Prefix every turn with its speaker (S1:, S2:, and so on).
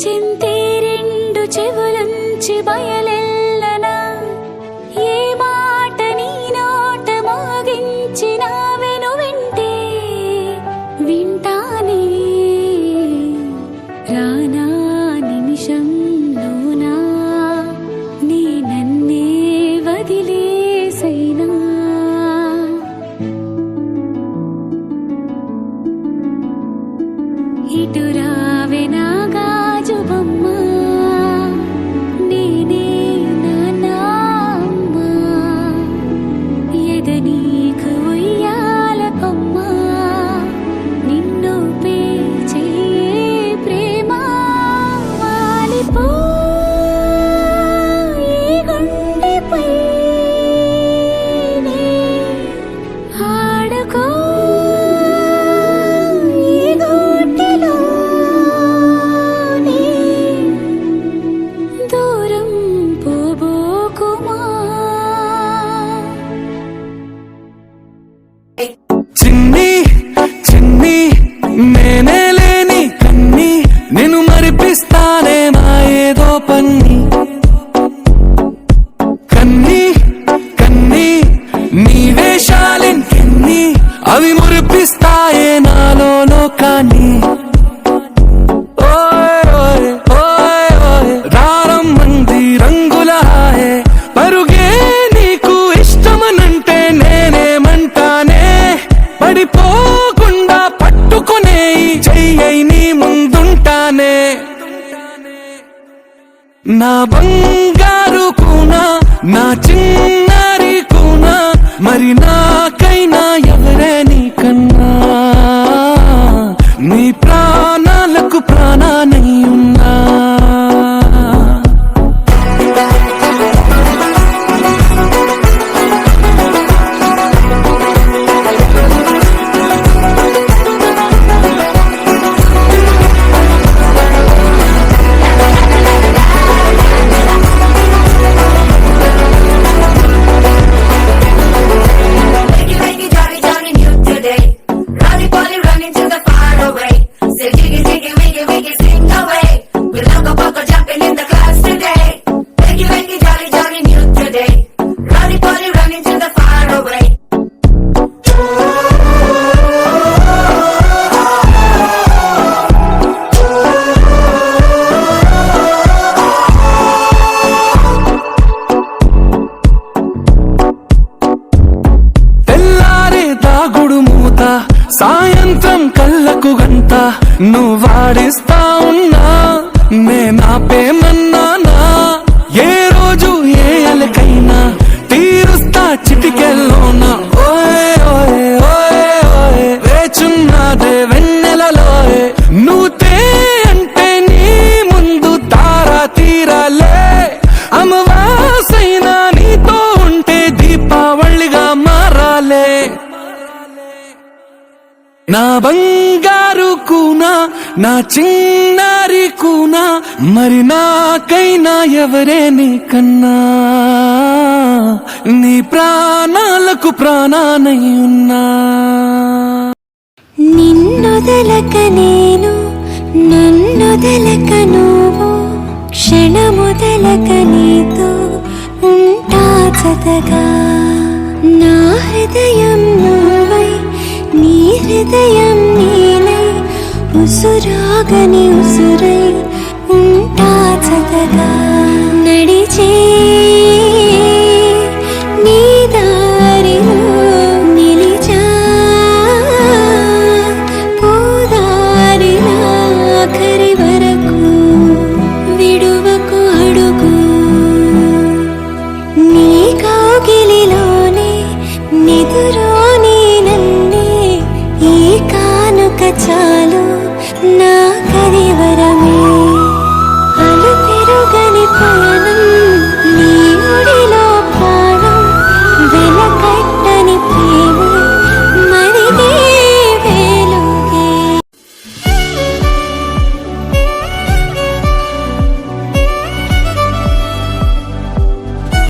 S1: చింతే రెండు చెవులంచి బయలే నా బంగారు కూనా నా చిన్నారి కూనా మరి నాకైనా ఎవరే నీ
S2: కన్నా? today. Rally party running to the far away.
S1: సాయంత్రం కళ్ళకు గంట నువ్వాడిస్తా ఉన్నా నేనా ప్రేమ నా బంగారు కూనా నా చిన్నారి కూనా మరి నాకైనా ఎవరే నీ కన్నా? నీ ప్రాణాలకు ప్రాణానై ఉన్నా.
S3: నిన్నొదలక నేను నన్నొదలక నువ్వు క్షణముదలక నీతో ఉంటా చదగా నా హృదయం ഹൃദയം നീലൈ ഉസുരാഗനി ഉസുരൈ ഉണ്ടാചതകാ